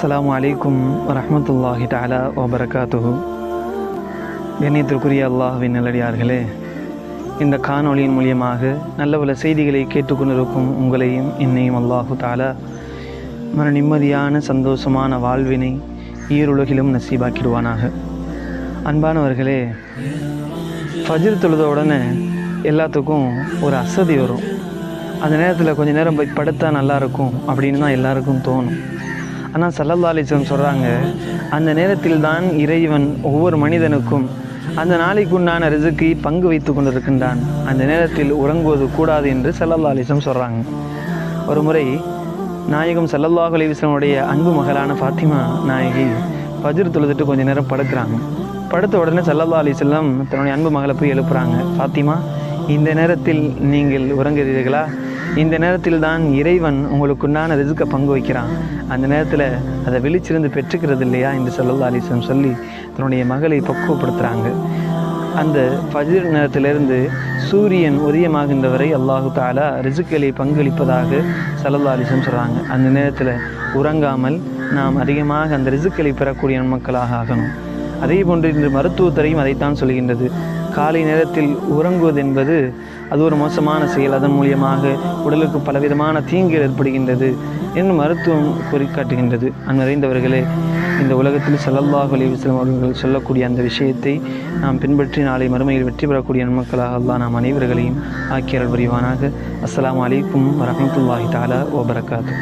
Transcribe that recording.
அஸ்லாம் அலைக்கும் வரமத்துல்லாஹி டாலா வபரகாத்துஹு. கண்ணியத்திற்குரிய அல்லாஹுவின் நல்லடியார்களே இந்த காணொளியின் மூலியமாக நல்ல பல செய்திகளை கேட்டுக்கொண்டிருக்கும் உங்களையும் என்னையும் அல்லாஹு தாலா மன நிம்மதியான சந்தோஷமான வாழ்வினை ஈருலகிலும் நசீபாக்கிடுவானாக. அன்பானவர்களே ஃபஜிர் தொழுத உடனே எல்லாத்துக்கும் ஒரு அசதி வரும். அந்த நேரத்தில் கொஞ்ச நேரம் போய் படுத்தால் நல்லாயிருக்கும் அப்படின்னு தான் எல்லாருக்கும் தோணும். ஆனால் சல்லல்லா அலிஸ்லம் சொல்கிறாங்க அந்த நேரத்தில் தான் இறைவன் ஒவ்வொரு மனிதனுக்கும் அந்த நாளைக்கு உண்டான ரிசுக்கு பங்கு வைத்து கொண்டிருக்கின்றான். அந்த நேரத்தில் உறங்குவது கூடாது என்று சல்லல்லா அலிஸ்லம் சொல்கிறாங்க ஒரு முறை நாயகம் சல்லல்லாஹு அலிஸ்லமுடைய அன்பு மகளான ஃபாத்திமா நாயகி ஃபஜ்ர் தொழுதுட்டு கொஞ்ச நேரம் படுக்கிறாங்க. படுத்த உடனே சல்லல்லா அலிஸ்லம் தன்னுடைய அன்பு மகளை போய் எழுப்புறாங்க. ஃபாத்திமா இந்த நேரத்தில் நீங்கள் உறங்குகிறீர்களா? இந்த நேரத்தில் தான் இறைவன் உங்களுக்குண்டான ரிசுக்க பங்கு வைக்கிறான். அந்த நேரத்தில் அதை விழிச்சிருந்து பெற்றுக்கிறது இல்லையா என்று சொல்லல்லா அலிஸ்லம் சொல்லி தன்னுடைய மகளை பக்குவப்படுத்துகிறாங்க அந்த ஃபஜிர் நேரத்திலிருந்து சூரியன் உதயமாகின்ற வரை அல்லாஹு தாலா ரிசுக்களை பங்களிப்பதாக சல்லல்லா அலிஸ்லம் சொல்கிறாங்க அந்த நேரத்தில் உறங்காமல் நாம் அதிகமாக அந்த ரிசுக்களை பெறக்கூடிய மக்களாக ஆகணும். அதே போன்று இன்று மருத்துவத்துறையும் அதைத்தான் சொல்கின்றது. காலை நேரத்தில் உறங்குவது என்பது அது ஒரு மோசமான செயல். அதன் மூலியமாக உடலுக்கு பலவிதமான தீங்குகள் ஏற்படுகின்றது என்று மருத்துவம் குறிக்காட்டுகின்றது அந்நிறைந்தவர்களே இந்த உலகத்தில் சல்லல்லாஹு அலைஹி அவர்கள் சொல்லக்கூடிய அந்த விஷயத்தை நாம் பின்பற்றி நாளை மறுமையில் வெற்றி பெறக்கூடிய நன்மக்களாக அல்லா நாம் அனைவர்களையும் ஆக்கியல் புரிவானாக. அஸ்லாம் அலைக்கும் வரமத்துல்லாஹி தாலா ஓபரகாத்து